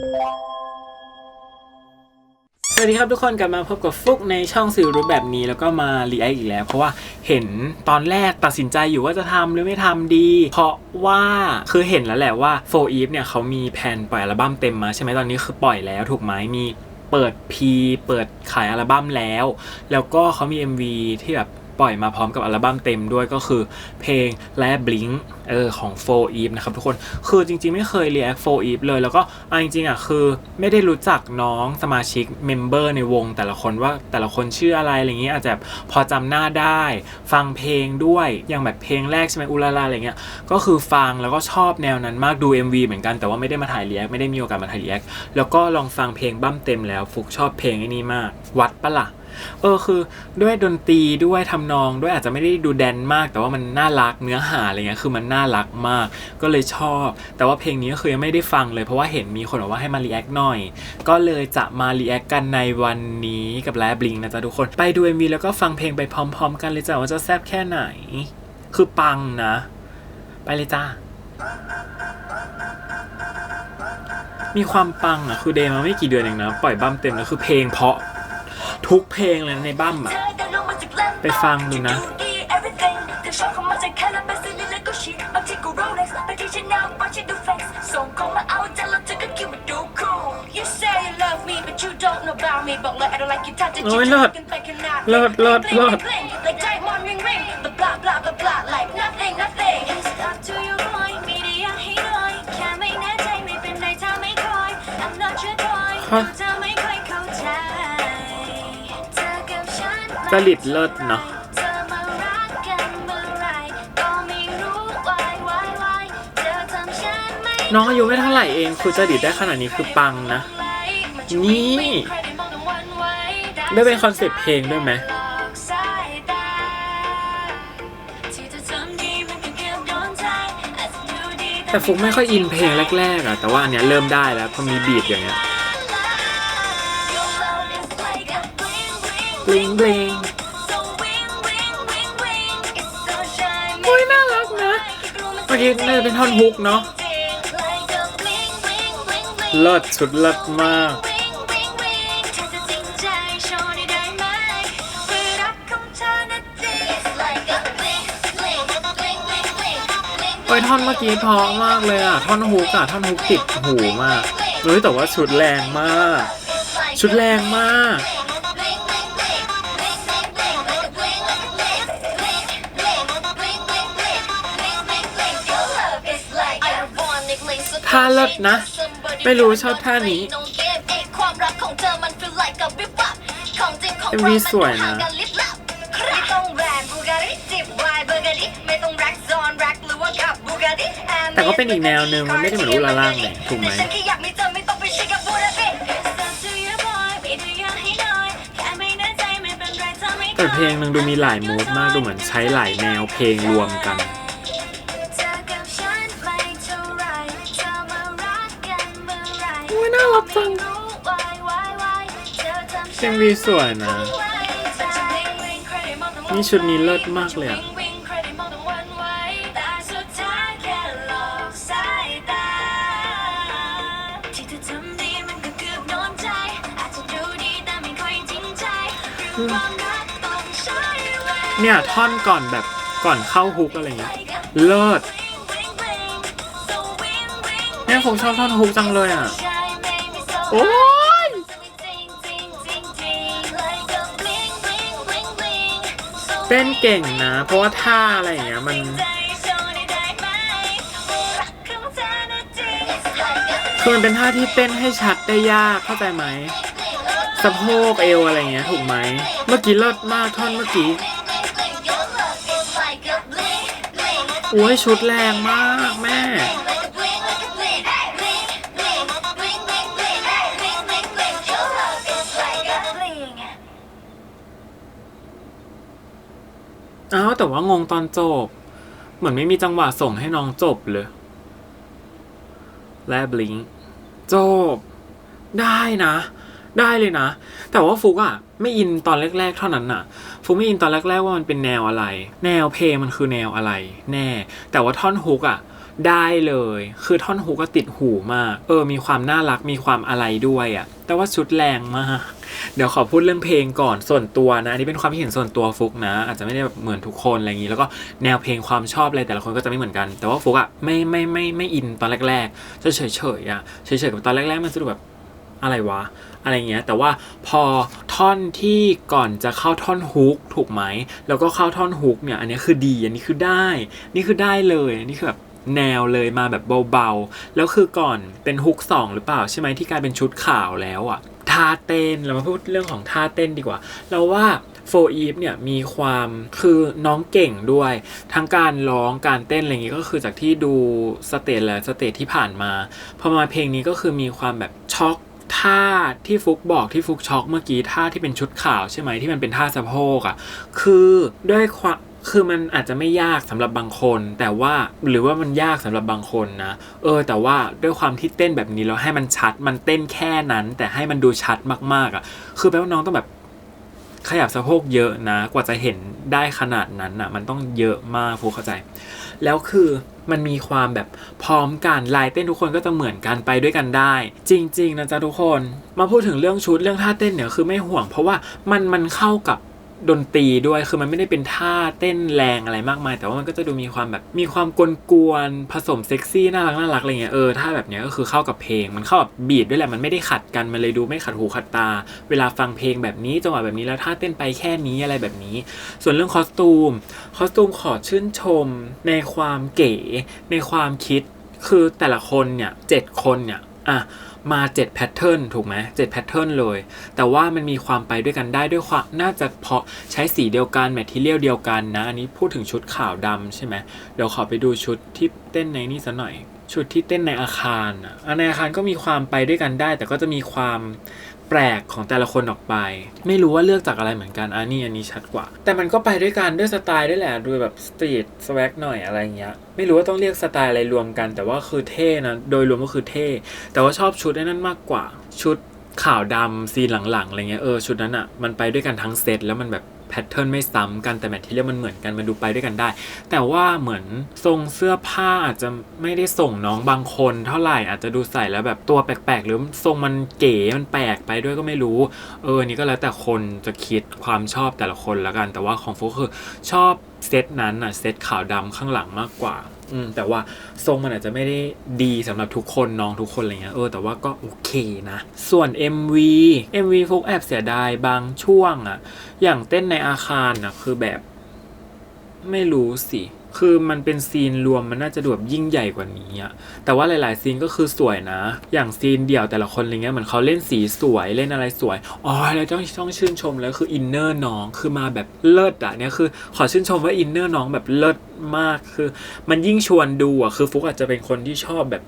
สวัสดีครับทุกคนกลับมาพบกับฟุกในช่องสื่อรูปแบบนี้แล้วก็มารีแอคอีกแล้ว เพราะว่าเห็นตอนแรกตัดสินใจอยู่ว่าจะทำหรือไม่ทำดี เพราะว่าคือเห็นแล้วแหละว่าโฟอีฟเนี่ยเขามีแผนปล่อยอัลบั้มเต็มมาใช่ไหมตอนนี้คือปล่อยแล้วถูกไหมมีเปิดพีเปิดขายอัลบั้มแล้ว แล้วก็เขามี MV ที่แบบ ปล่อยมาพร้อมกับอัลบั้มเต็มด้วยก็คือเพลงและบลิงเออของโฟอีฟนะครับทุกคนคือจริงๆไม่เคยรีแอคโฟอีฟเลยแล้วก็เอาจริงๆอะคือไม่ได้รู้จักน้องสมาชิกเมมเบอร์ในวงแต่ละคนว่าแต่ละคนชื่ออะไรอะไรเงี้ยอาจจะพอจำหน้าได้ ฟังเพลงด้วยอย่างแบบเพลงแรกใช่ไหมอุลาลาอะไรเงี้ยก็คือฟังแล้วก็ชอบแนวนั้นมากดู MV เหมือนกันแต่ว่าไม่ได้มาถ่ายรีแอคไม่ได้มีโอกาสมาถ่ายรีแอคแล้วก็ลองฟังเพลงบั้มเต็มแล้วฟุกชอบเพลงไอ้นี้มาก วัดปะล่ะ เออคือด้วยดนตรีด้วยทำนองด้วยอาจจะไม่ได้ดูแดนมาก แต่ว่ามันน่ารักเนื้อหาอะไรเงี้ยคือมันน่ารักมาก ก็เลยชอบ แต่ว่าเพลงนี้ก็คือยังไม่ได้ฟังเลยเพราะว่าเห็นมีคนบอกว่าให้มารีแอคหน่อย ก็เลยจะมารีแอคกันในวันนี้กับแลบลิงนะจ๊ะทุกคนไปดู MV แล้วก็ฟังเพลงไปพร้อม ๆ กันเลยจ้ะว่าจะแซ่บแค่ไหน คือปังนะ ไปเลยจ้ามีความปังอะคือเดย์มาไม่กี่เดือนเองนะ ปล่อยบัมเต็มแล้วคือเพลงเพราะ ทุกเพลงเลยในบั้มอะไปฟังดูนะ โอ้ยเลิศเลิศเลิศเลิศฮะ จริตเลิศเนาะน้องอายุไม่เท่าไหร่เองคือจริตได้ขนาดนี้คือปังนะ นี่ได้เป็นคอนเซปต์เพลงด้วยไหมแต่ฟุกไม่ค่อยอินเพลงแรกๆอะแต่ว่าอันเนี้ยเริ่มได้แล้วพอมีบีทอย่างเงี้ย บลิงบลิงโอ้ยน่ารักนะเมื่อกี้น่าจะเป็นท่อนฮุกเนาะเลิศสุดเลิศมากโอ้ยท่อนเมื่อกี้เพราะมากเลยอะ ท่อนฮุกอะท่อนฮุกติดหูมากเฮ้ยแต่ว่าชุดแรงมาก ชุดแรงมาก ท่าเลิศนะ ไม่รู้ชอบท่านี้ MV สวยนะแต่ก็เป็นอีกแนวหนึ่งมันไม่ได้เหมือนอุลาล่างเลยถูกไหมแต่เพลงหนึ่งดูมีหลายมูดมากดูเหมือนใช้หลายแนวเพลงรวมกัน เพลงวีสวยนะ นี่ชุดนี้เลิศมากเลยอะเนี่ย ท่อนก่อนแบบก่อนเข้าฮุกอะไรเงี้ย เลิศเนี่ยผมชอบท่อนฮุกจังเลยอะ โอ้ยเต้นเก่งนะ เพราะว่าท่าอะไรอย่างเงี้ยมันคือมันเป็นท่าที่เต้นให้ชัดได้ยากเข้าใจไหมสะโพกเอวอะไรเงี้ยถูกไหม เมื่อกี้เลิศมากท่อนเมื่อกี้โอ้ยชุดแรงมากแม่ อ้าวแต่ว่างงตอนจบ เหมือนไม่มีจังหวะส่งให้น้องจบเลย และบลิงจบ ได้นะ ได้เลยนะ แต่ว่าฟุกอะไม่อินตอนแรก ๆ เท่านั้นน่ะ ฟุกไม่อินตอนแรก ๆ ว่ามันเป็นแนวอะไร แนวเพลงมันคือแนวอะไร แน่ แต่ว่าท่อนฮุกอะ ได้เลย คือท่อนหูก็ติดหูมาก เออ มีความน่ารัก มีความอะไรด้วยอะ่ะ แต่ว่าชุดแรงมาก เดี๋ยวขอพูดเรื่องเพลงก่อน ส่วนตัวนะ อันนี้เป็นความคิดเห็นส่วนตัวฟุกนะ อาจจะไม่ได้แบบเหมือนทุกคนอะไรอย่างนี้ แล้วก็แนวเพลงความชอบอะไรแต่ละคนก็จะไม่เหมือนกัน แต่ว่าฟุกอะ่ะไม่ไม่ไม่ไม่อินตอนแรกๆจะเฉยเฉยอะ่ะ เฉยเฉยๆกับตอนแรกๆ มันจะดูแบบอะไรวะ อะไรเงี้ย แต่ว่าพอท่อนที่ก่อนจะเข้าท่อนฮุกถูกไหม แล้วก็เข้าท่อนฮุกเนี่ย อันนี้คือดี อันนี้คือได้ นี่คือได้เลยอันนี่คือแบบ แนวเลยมาแบบเบาๆ แล้วคือก่อนเป็นฮุกสองหรือเปล่าใช่ไหมที่กลายเป็นชุดขาวแล้วอะท่าเต้นเรามาพูดเรื่องของท่าเต้นดีกว่า เราว่าโฟอีฟเนี่ยมีความคือน้องเก่งด้วย ทั้งการร้องการเต้นอะไรอย่างงี้ก็คือจากที่ดูสเตจและสเตจที่ผ่านมาพอมาเพลงนี้ก็คือมีความแบบช็อกท่าที่ฟุกบอกที่ฟุกช็อกเมื่อกี้ท่าที่เป็นชุดขาวใช่ไหมที่มันเป็นท่าสะโพกอะ่ะคือด้วยความ คือมันอาจจะไม่ยากสำหรับบางคน แต่ว่าหรือว่ามันยากสำหรับบางคนนะ เออ แต่ว่าด้วยความที่เต้นแบบนี้แล้วให้มันชัดมันเต้นแค่นั้น แต่ให้มันดูชัดมากๆอะ่ะ คือแปลว่าน้องต้องแบบขยับสะโพกเยอะนะ กว่าจะเห็นได้ขนาดนั้นอะ มันต้องเยอะมากฟูเข้าใจ แล้วคือมันมีความแบบพร้อมกันลายเต้นทุกคนก็จะเหมือนกันไปด้วยกันได้ จริง ๆ นะจ๊ะทุกคน มาพูดถึงเรื่องชุดเรื่องท่าเต้นเนี่ยคือไม่ห่วง เพราะว่ามันมันเข้ากับ ดนตรีด้วยคือมันไม่ได้เป็นท่าเต้นแรงอะไรมากมาย แต่ว่ามันก็จะดูมีความแบบมีความกวนๆผสมเซ็กซี่น่ารักน่ารักอะไรเงี้ยเออท่าแบบเนี้ยก็คือเข้ากับเพลง มันเข้ากับบีทด้วยแหละมันไม่ได้ขัดกันมันเลยดูไม่ขัดหูขัดตา เวลาฟังเพลงแบบนี้จังหวะแบบนี้แล้วท่าเต้นไปแค่นี้อะไรแบบนี้ ส่วนเรื่องคอสตูมคอสตูมขอชื่นชม ในความเก๋ในความคิด คือแต่ละคนเนี่ยเจ็ดคนเนี่ยอะ มา7แพทเทิร์นถูกไหมเจ็ดแพทเทิร์นเลย แต่ว่ามันมีความไปด้วยกันได้ด้วยความน่าจะเพราะใช้สีเดียวกันแมทเทียลเดียวกันนะ อันนี้พูดถึงชุดขาวดำใช่ไหมเดี๋ยวขอไปดูชุดที่เต้นในนี่สักหน่อย ชุดที่เต้นในอาคารอะในอาคารก็มีความไปด้วยกันได้ แต่ก็จะมีความ ปลกของแต่ละคนออกไป ไม่รู้ว่าเลือกจากอะไรเหมือนกันอันนี้อันนี้ชัดกว่า แต่มันก็ไปด้วยกันด้วยสไตล์ด้วยแหละดูแบบสตรีทสวักหน่อยอะไรเงี้ยไม่รู้ว่าต้องเรียกสไตล์อะไรรวมกัน แต่ว่าคือเท่นะโดยรวมก็คือเท่ แต่ว่าชอบชุดนั้นมากกว่า ชุดขาวดำซีหลังๆอะไรเงี้ยเออชุดนั้นอะ่ะมันไปด้วยกันทั้งเซตแล้วมันแบบ แพทเทิร์นไม่ซ้ำกันแต่แมทเทียลมันเหมือนกันมันดูไปด้วยกันได้ แต่ว่าเหมือนทรงเสื้อผ้าอาจจะไม่ได้ส่งน้องบางคน เท่าไหร่อาจจะดูใส่แล้วแบบตัวแปลกๆ หรือทรงมันเก๋มันแปลกไปด้วยก็ไม่รู้ เออนี่ก็แล้วแต่คนจะคิดความชอบแต่ละคนละกัน แต่ว่าของโฟกคือชอบเซตนั้นอะเซตขาวดำข้างหลังมากกว่า อืมแต่ว่าทรงมันอาจจะไม่ได้ดีสำหรับทุกคนน้องทุกคนอะไรเงี้ยเออแต่ว่าก็โอเคนะ ส่วน MV MV ฟุกแอบเสียดายบางช่วงอะอย่างเต้นในอาคารอะคือแบบ ไม่รู้สิ คือมันเป็นซีนรวมมันน่าจะดูแบบยิ่งใหญ่กว่านี้อะแต่ว่าหลาย ๆ ซีนก็คือสวยนะ อย่างซีนเดี่ยวแต่ละคนอะไรเงี้ยเหมือนเขาเล่นสีสวยเล่นอะไรสวย อ๋อแล้วต้องต้องชื่นชมแล้วคืออินเนอร์น้องคือมาแบบเลิศอะเนี่ยคือขอชื่นชมว่าอินเนอร์น้องแบบเลิศมากคือ มันยิ่งชวนดูอะคือฟุกอาจจะเป็นคนที่ชอบแบบ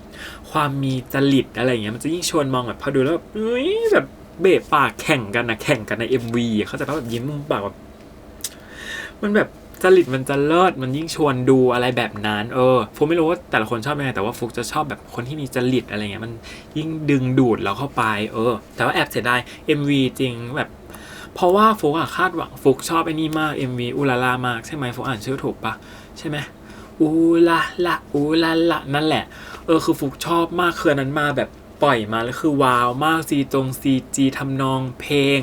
ความมีจริตอะไรเงี้ยมันจะยิ่งชวนมองแบบพอดูแล้วแบบเอ้ยแบบเบะปากแข่งกันนะแข่งกันใน MV อะเขาใจะแบบยิ้มมุมปากแบบมันแบบ จริตมันจะเลิศมันยิ่งชวนดูอะไรแบบนั้น เออฟุกไม่รู้ว่าแต่ละคนชอบยังไงแต่ว่าฟุกจะชอบแบบคนที่มีจริตอะไรเงี้ยมันยิ่งดึงดูดเราเข้าไป เออ แต่ว่าแอบเสียดาย MV จริงแบบเพราะว่าฟุกอะคาดหวังฟุกชอบไอ้นี่มาก MV อุลาลามากใช่ไหมฟุกอ่านชื่อถูกปะใช่ไหมอูลาละอูลาละนั่นแหละ เออคือฟุกชอบมากคืออนนั้นมาแบบปล่อยมาแล้วคือว้าวมากซีจงซีจีทำนองเพลง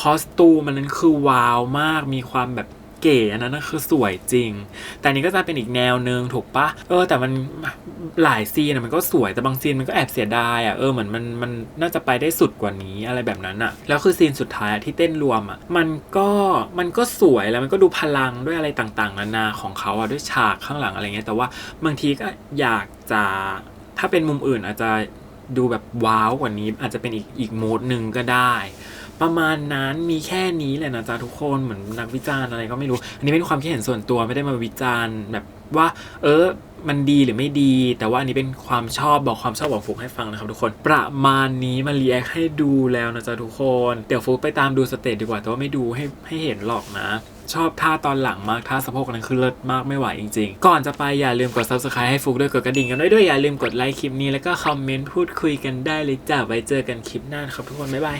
คอสตูมมันนั้นคือว้าวมากมีความแบบ เก๋อันนั้นคือสวยจริง แต่นี้ก็จะเป็นอีกแนวนึงถูกปะเออ แต่มันหลายซีนอะมันก็สวยแต่บางซีนมันก็แอบเสียดายอะเออเหมือนมันมันน่าจะไปได้สุดกว่านี้อะไรแบบนั้นอะแล้วคือซีนสุดท้ายที่เต้นรวมอะมันก็มันก็สวยแล้วมันก็ดูพลังด้วยอะไรต่างๆนานาของเขาอะด้วยฉากข้างหลังอะไรเงี้ยแต่ว่าบางทีก็อยากจะถ้าเป็นมุมอื่นอาจจะดูแบบว้าวกว่านี้อาจจะเป็นอีกอีกโหมดหนึ่งก็ได้ ประมาณนั้นมีแค่นี้แหละนะจ๊ะทุกคนเหมือนนักวิจารณ์อะไรก็ไม่รู้ อันนี้เป็นความคิดเห็นส่วนตัวไม่ได้มาวิจารณ์แบบว่า เออมันดีหรือไม่ดี แต่ว่าอันนี้เป็นความชอบบอกความชอบของฟุกให้ฟังนะครับทุกคน ประมาณนี้มารีแอคให้ดูแล้วนะจ๊ะทุกคน เดี๋ยวฟุกไปตามดูสเตจดีกว่า แต่ว่าไม่ดูให้ให้เห็นหรอกนะ ชอบท่าตอนหลังมากท่าสะโพกนั้นคือเลิศมากไม่ไหวจริง ๆ ก่อนจะไปอย่าลืมกด subscribe ให้ฟุกด้วยกดกระดิ่งกันด้วยด้วยอย่าลืมกดไลค์คลิปนี้แล้วก็คอมเมนต์พูดคุยกันได้เลยจ้าไว้เจอกันคลิปหน้านครับทุกคนบ๊ายบาย